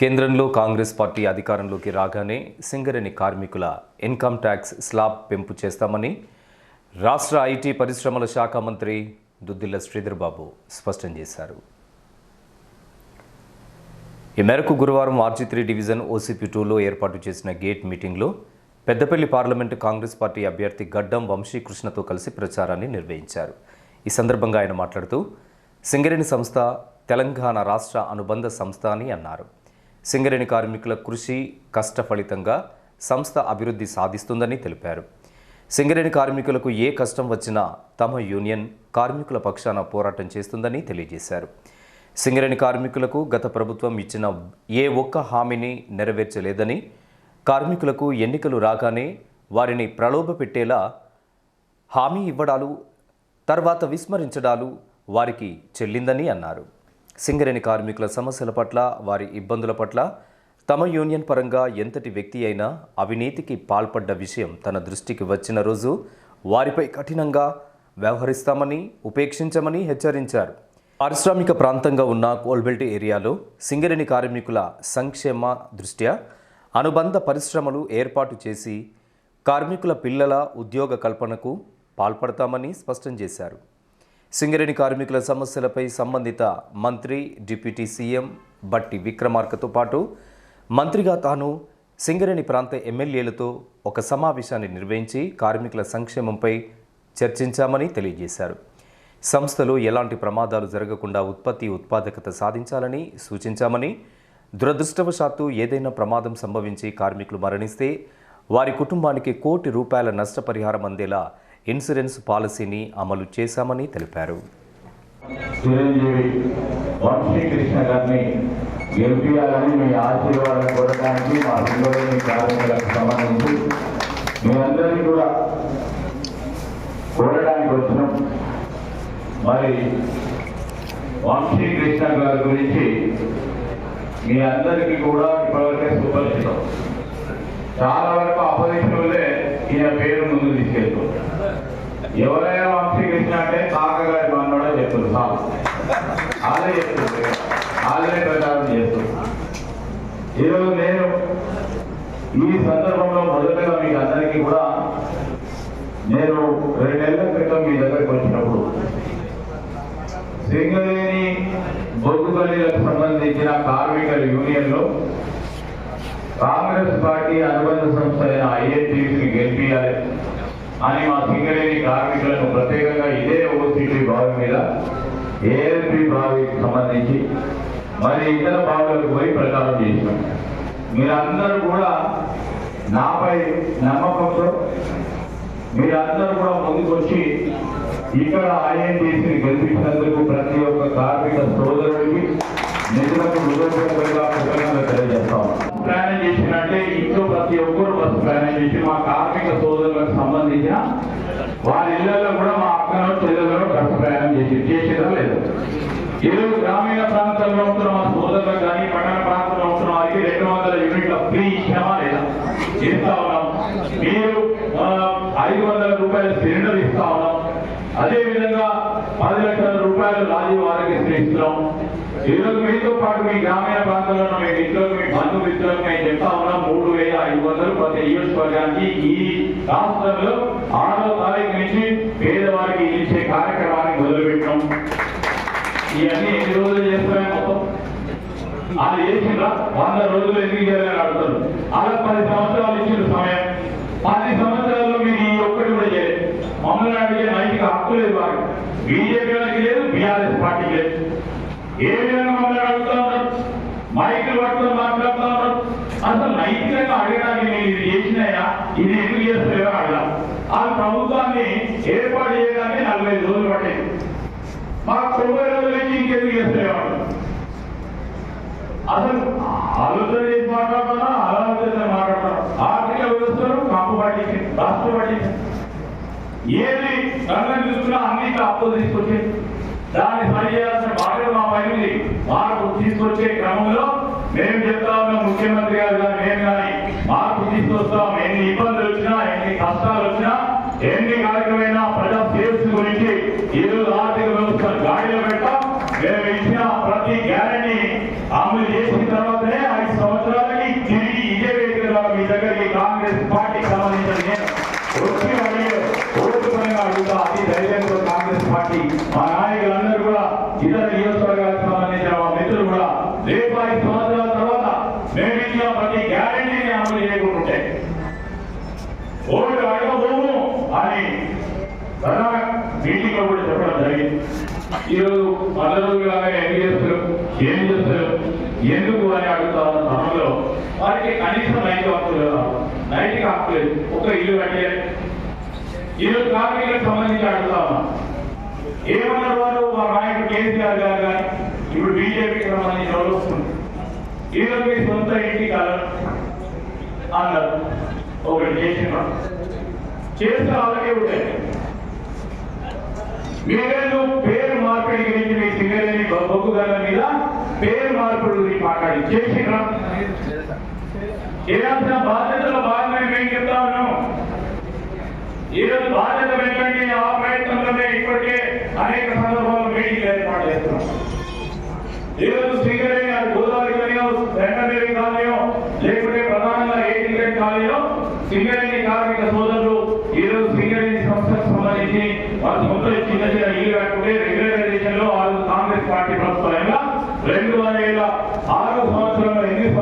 కేంద్రంలో కాంగ్రెస్ పార్టీ అధికారంలోకి రాగానే సింగరేణి కార్మికుల ఇన్కమ్ ట్యాక్స్ స్లాబ్ పెంపు చేస్తామని రాష్ట్ర ఐటీ పరిశ్రమల శాఖ మంత్రి దుద్దిల్ల శ్రీధర్ బాబు స్పష్టం చేశారు. ఈ మేరకు గురువారం ఆర్జీ త్రీ డివిజన్ ఓసీపీ టూలో ఏర్పాటు చేసిన గేట్ మీటింగ్లో పెద్దపల్లి పార్లమెంటు కాంగ్రెస్ పార్టీ అభ్యర్థి గడ్డం వంశీకృష్ణతో కలిసి ప్రచారాన్ని నిర్వహించారు. ఈ సందర్భంగా ఆయన మాట్లాడుతూ సింగరేణి సంస్థ తెలంగాణ రాష్ట్ర అనుబంధ సంస్థ అని అన్నారు. సింగరేణి కార్మికుల కృషి కష్ట ఫలితంగా సంస్థ అభివృద్ధి సాధిస్తుందని తెలిపారు. సింగరేణి కార్మికులకు ఏ కష్టం వచ్చినా తమ యూనియన్ కార్మికుల పక్షాన పోరాటం చేస్తుందని తెలియజేశారు. సింగరేణి కార్మికులకు గత ప్రభుత్వం ఇచ్చిన ఏ ఒక్క హామీని నెరవేర్చలేదని కార్మికులకు ఎన్నికలు రాగానే వారిని ప్రలోభపెట్టేలా హామీ ఇవ్వడాలు తర్వాత విస్మరించడాలు వారికి చెల్లిందని అన్నారు. సింగరేణి కార్మికుల సమస్యల పట్ల వారి ఇబ్బందుల పట్ల తమ యూనియన్ పరంగా ఎంతటి వ్యక్తి అయినా అవినీతికి పాల్పడ్డ విషయం తన దృష్టికి వచ్చిన రోజు వారిపై కఠినంగా వ్యవహరిస్తామని ఉపేక్షించమని హెచ్చరించారు. పారిశ్రామిక ప్రాంతంగా ఉన్న కోల్బెల్ట్ ఏరియాలో సింగరేణి కార్మికుల సంక్షేమ దృష్ట్యా అనుబంధ పరిశ్రమలు ఏర్పాటు చేసి కార్మికుల పిల్లల ఉద్యోగ కల్పనకు పాల్పడతామని స్పష్టం చేశారు. సింగరేణి కార్మికుల సమస్యలపై సంబంధిత మంత్రి డిప్యూటీ సీఎం బట్టి విక్రమార్కతో పాటు మంత్రిగా తాను సింగరేణి ప్రాంత ఎమ్మెల్యేలతో ఒక సమావేశాన్ని నిర్వహించి కార్మికుల సంక్షేమంపై చర్చించామని తెలియజేశారు. సంస్థలో ఎలాంటి ప్రమాదాలు జరగకుండా ఉత్పత్తి ఉత్పాదకత సాధించాలని సూచించామని దురదృష్టవశాత్తు ఏదైనా ప్రమాదం సంభవించి కార్మికులు మరణిస్తే వారి కుటుంబానికి కోటి రూపాయల నష్టపరిహారం అందేలా ఇన్సూరెన్స్ పాలసీని అమలు చేశామని తెలిపారు. చిరంజీవి వంశీకృష్ణ గారిని గెలిపించాలని మీ ఆశీర్వాదం కోరడానికి మా సింగరేణి కార్మికులకు సంబంధించి మీ అందరినీ కూడా కోరడానికి వచ్చినాం. మరి వంశీకృష్ణ గారి గురించి మీ అందరికీ కూడా ఇప్పటివరకే సుపరిచితం. చాలా వరకు అపోజిషన్లే ఈయన పేరు ముందు తీసుకెళ్తారు ఎవరైనా వంశీకృష్ణ అంటే కాకగారి మన్నోడే చెప్తుంది. సార్ వాళ్ళే చెప్తుంది వాళ్ళే ప్రచారం చేస్తుంది. ఈరోజు నేను ఈ సందర్భంలో మొదటగా మీకు అందరికీ కూడా నేను రెండేళ్ళ క్రితం మీ దగ్గరికి వచ్చినప్పుడు సింగరేణి బొగ్గు సంబంధించిన కార్మికుల యూనియన్లో కాంగ్రెస్ పార్టీ అనుబంధ సంస్థ అయిన ఐఎన్టీసీని గెలిపించాలి అని మా సింగరేణి కార్మికులను ప్రత్యేకంగా ఇదే ఓసీటీ బావి మీద ఏఎల్పి బావికి సంబంధించి మరి ఇతర బావులకు పోయి ప్రచారం చేసినాం. మీరందరూ కూడా నాపై నమ్మకంతో మీరందరూ కూడా ముందుకొచ్చి ఇక్కడ ఐఎన్టీసీని గెలిపించినందుకు ప్రతి ఒక్క కార్మిక సోదరుడికి నిధులకు హృదయపూర్వకంగా కృతజ్ఞతలు తెలియజేస్తాం ప్రయాణం చేసినట్టే ఇంట్లో ప్రతి ఒక్కరు బస్సు ప్రయాణం చేసి మా కార్మిక సోదరులకు సంబంధించిన వారి ఇళ్ళలో కూడా మా అక్కనో చెల్లెలలో బస్సు ప్రయాణం చేసి చేసేదా లేదు ఏదో గ్రామీణ ప్రాంతాల్లో ఉంటున్న మా సోదరులకు కానీ పట్టణ ప్రాంతంలో ఉంటున్న వారికి రెండు వందల యూనిట్ల ఫ్రీ ఇచ్చామా లేదా? ఇస్తా ఉన్నాం మీరు ఐదు వందల రూపాయల సిలిండర్ ఇస్తా ఉన్నాం అదే విధంగా పది లక్షల రూపాయలు రాజీవ్ ఆరోగ్యశ్రీ ఇస్తున్నాం. ఈరోజు మీతో పాటు మీ గ్రామీణ ప్రాంతంలో ఉన్న మీ మిత్రులకు మీ బంధుమిత్రులకు మేము చెప్తా ఉన్నాం మూడు వేల ఐదు వందలు ప్రతి నియోజకవర్గానికి ఈ రాష్ట్రంలో ఆరో తారీఖు నుంచి పేదవారికి ఇచ్చే కార్యక్రమం ఇవన్నీ ఎన్ని రోజులు చేస్తున్నాయి మొత్తం? అది చేసిండ్రా? వంద రోజులు ఎందుకు చేయాలని అడుగుతారు. అలా పది సంవత్సరాలు ఇచ్చిన సమయం. పది సంవత్సరాల్లో మీరు ఈ ఒక్కటి కూడా చేయలేదు. మమ్మల్ని అడిగే నైతిక హక్కు లేదు వారికి బీజేపీ వాళ్ళకి లేదు బీఆర్ఎస్ పార్టీకి లేదు. ఏ విధంగా మమ్మల్ని అడుగుతా ఉన్నారు మైకులు పట్టుకొని మాట్లాడుతూ ఉన్నారు అసలు నైతికంగా అడగడానికి మీరు ఇది చేసినాయా ఇది ఎందుకు చేస్తలేదో అడగాలి ఆ ప్రభుత్వాన్ని ఏర్పాటు చేయడానికి నలభై ఐదు రోజులు పట్టింది మాకు తొంభై రోజుల నుంచి ఇంకెందుకు చేస్తలేవాడు అసలు ఆలోచన మాట్లాడతారా మాట్లాడుతున్నా ఆలోచన ఆర్థిక వ్యవస్థను కప్పు పట్టించి రాష్ట్ర పట్టించి ఏది రంగం చూసుకున్నా అన్ని అప్పులు తీసుకొచ్చి దాన్ని సరిచేయాల్సిన బాధ్యత మా పైన ఉంది. మార్పు తీసుకొచ్చే క్రమంలో మేము చెప్తా ఉన్నాం ముఖ్యమంత్రి గారు ఇవాళ మీ దగ్గరికి కాంగ్రెస్ పార్టీకి సంబంధించిన నేను వచ్చి మళ్ళీ ఓటుకునేగా అడుగుతా అతి ధైర్యంతో కాంగ్రెస్ పార్టీ. మా నాయకులందరూ కూడా ఇతర నియోజకవర్గాలకు సంబంధించిన మా మిత్రులు కూడా రేపు ఐదు సంవత్సరాల తర్వాత మేము ఇచ్చిన ప్రతి గ్యారంటీని అమలు ఓటు అడగబోము అని కూడా చెప్పడం జరిగింది. ఈరోజు అందరూ ఏం చేస్తారు ఏం చేస్తారు ఎందుకు అని అడుగుతా ఉన్న సమయంలో వారికి కనీసం నైతిక హక్కు లేదు. నైతిక హక్కు లేదు. ఒక ఇల్లు కట్టే ఇల్లు కార్మికులకు సంబంధించి అడుగుతా ఉన్నా. ఏమన్నారు వారు? మా నాయకుడు కేసీఆర్ గారు కానీ ఇప్పుడు బీజేపీకి సంబంధించిన వాళ్ళు వస్తుంది ఈరోజు మీ సొంత ఇంటి కాలం అన్నారు. ఒకటి చేసిన చేస్తే అలాగే ఉంటాయి. మీరేళ్ళు పేరు మార్పిడి గురించి మీ సింగరేణి బొగ్గు గారి మీద పేరు మార్పిడి గురించి మాట్లాడి చేసినా చేయాల్సిన బాధ్యతల భాగమే మేము చెప్తా ఉన్నాం ఈరోజు బాధ్యత వెళ్ళండి ఆ ప్రయత్నంలోనే ఇప్పటికే అనేక సందర్భాల్లో మీటింగ్ ఏర్పాటు చేస్తున్నాం. ఈరోజు శ్రీకరణి గారు గోదావరి కాలనీయో వెంకటదేవి కాలనీయో లేకుంటే ప్రధానంగా ఏ గ్రేడ్ కాలనీలో సింగరేణి కార్మిక సోదరులు ఈరోజు సింగరేణి సంస్థకు సంబంధించి వాళ్ళ సొంత చిన్న చిన్న ఇల్లు కట్టుకుంటే రెగ్యులరైజేషన్లో ఆ రోజు కాంగ్రెస్ పార్టీ ప్రభుత్వంగా రెండు వేల ఆరు సంవత్సరంలో ఎనిమిది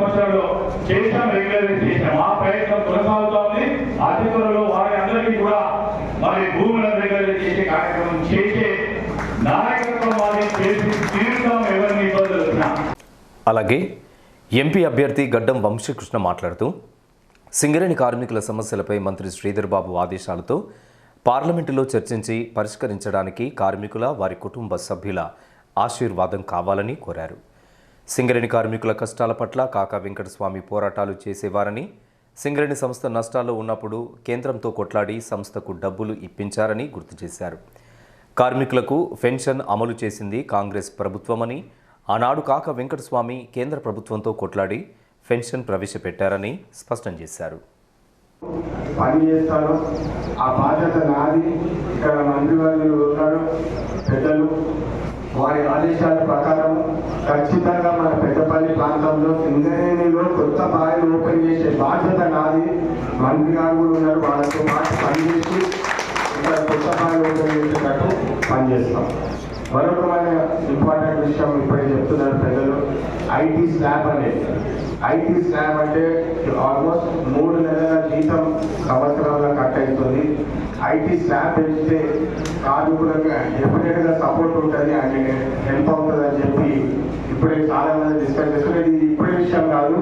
చేసాం చేశాం రెగ్యులరైజ్ చేశాం ఆ ప్రయత్నం కొనసాగుతోంది. అతి త్వరలో వారి అందరికీ కూడా మరి భూములను రెగ్యులరైజ్ చేసే కార్యక్రమం చేసే నాయకత్వం వారి చేసి తీరుతాం ఎవరిని ఇబ్బందులు అలాగే ఎంపీ అభ్యర్థి గడ్డం వంశీకృష్ణ మాట్లాడుతూ సింగరేణి కార్మికుల సమస్యలపై మంత్రి శ్రీధర్ బాబు ఆదేశాలతో పార్లమెంటులో చర్చించి పరిష్కరించడానికి కార్మికుల వారి కుటుంబ సభ్యుల ఆశీర్వాదం కావాలని కోరారు. సింగరేణి కార్మికుల కష్టాల పట్ల కాకా వెంకటస్వామి పోరాటాలు చేసేవారని సింగరేణి సంస్థ నష్టాల్లో ఉన్నప్పుడు కేంద్రంతో కొట్లాడి సంస్థకు డబ్బులు ఇప్పించారని గుర్తు చేశారు. కార్మికులకు పెన్షన్ అమలు చేసింది కాంగ్రెస్ ప్రభుత్వమని ఆనాడు కాక వెంకటస్వామి కేంద్ర ప్రభుత్వంతో కొట్లాడి పెన్షన్ ప్రవేశపెట్టారని స్పష్టం చేశారు. పని చేస్తాను ఆ బాధ్యత నాది. ఇక్కడ మంత్రివర్యులు ఉన్నారు పెద్దలు. వారి ఆదేశాల ప్రకారం ఖచ్చితంగా మన పెద్దపల్లి ప్రాంతంలో సింగరేణిలో కొత్త బాయిలు ఓపెన్ చేసే బాధ్యత నాది. మంత్రి గారు కూడా ఉన్నారు. వాళ్ళతో పాటు పనిచేసి ఇక్కడ కొత్త బావి ఓపెన్ చేసేటట్టు పనిచేస్తాం. మరొక ఇంపార్టెంట్ విషయం ఇప్పుడే చెప్తున్నారు పెద్దలు ఐటీ స్లాబ్ అనేది. ఐటీ స్లాబ్ అంటే ఆల్మోస్ట్ మూడు నెలల జీతం సంవత్సరంలో కట్ అవుతుంది. ఐటీ స్లాబ్ పెంచితే కార్మికులకు డెఫినెట్గా సపోర్ట్ ఉంటుంది. అండ్ హెల్ప్ అవుతుంది అని చెప్పి ఇప్పుడే చాలా మంది డిస్కస్ చేసుకునేది ఇది ఇప్పుడే విషయం కాదు.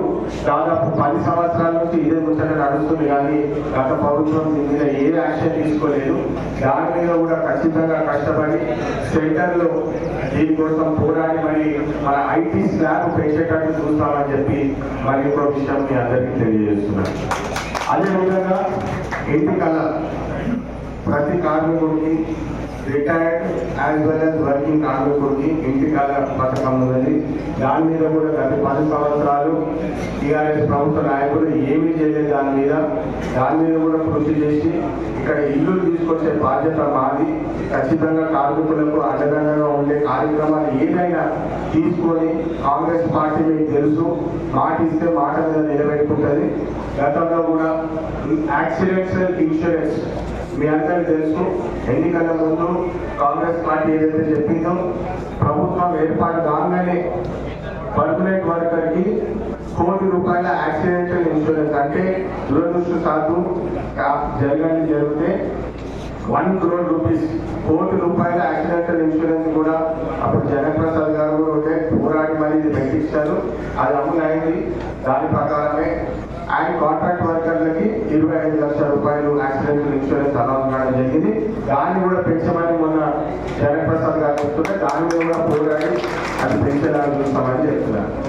దాదాపు పది సంవత్సరాల నుంచి ఇదే ముచ్చట నడుస్తుంది కానీ గత ప్రభుత్వం దీని మీద ఏ యాక్షన్ తీసుకోలేదు. దాని మీద కూడా ఖచ్చితంగా కష్టపడి సెంటర్లో దీనికోసం పోరాడి మరి మన ఐటీ స్లాబ్ పెంచేటట్టు చూస్తామని చెప్పి మరి ఇంకో విషయం మీ అందరికీ తెలియజేస్తున్నాను. అదేవిధంగా ఇంటి కళ ప్రతి కార్మికుడికి retired as well as working కార్మికుడికి ఇంటి కాల పథకం ఉన్నది దాని మీద కూడా గత పది సంవత్సరాలు టీఆర్ఎస్ ప్రభుత్వ నాయకులు ఏమీ చేయలేదు దాని మీద. దాని మీద కూడా కృషి చేసి ఇక్కడ ఇల్లు తీసుకొచ్చే బాధ్యత మాది. ఖచ్చితంగా కార్మికులకు అండదండగా ఉండే కార్యక్రమాలు ఏదైనా తీసుకొని కాంగ్రెస్ పార్టీ మీకు తెలుసు. మాట ఇస్తే మాట మీద నిలబెట్టుకుంటుంది. గతంలో కూడా యాక్సిడెంట్స్ ఇన్సూరెన్స్ మీ అందరికీ తెలుసు ఎన్నికల ముందు కాంగ్రెస్ పార్టీ ఏదైతే చెప్పిందో ప్రభుత్వం ఏర్పాటు కాగానే పర్మనెంట్ వర్కర్కి కోటి రూపాయల యాక్సిడెంటల్ ఇన్సూరెన్స్ అంటే దురదృష్ట సాగు జరగని జరిగితే వన్ క్రోడ్ రూపీస్ కోటి రూపాయల యాక్సిడెంటల్ ఇన్సూరెన్స్ కూడా అప్పుడు జగన్ప్రసాద్ గారు కూడా ఉంటే పోరాడి మరి ఇది పెట్టించారు. అది అమలు అయింది. దాని ప్రకారమే అండ్ కాంట్రాక్ట్ వర్కర్లకి ఇరవై ఐదు లక్షల రూపాయలు యాక్సిడెంట్ ఇన్సూరెన్స్ అనౌన్స్ చేయడం జరిగింది. దాన్ని కూడా పెంచమని మొన్న జగన్ప్రసాద్ గారు చెప్తుంటే దాని మీద కూడా పోరాడి అది పెంచడానికి చూస్తామని చెప్తున్నారు.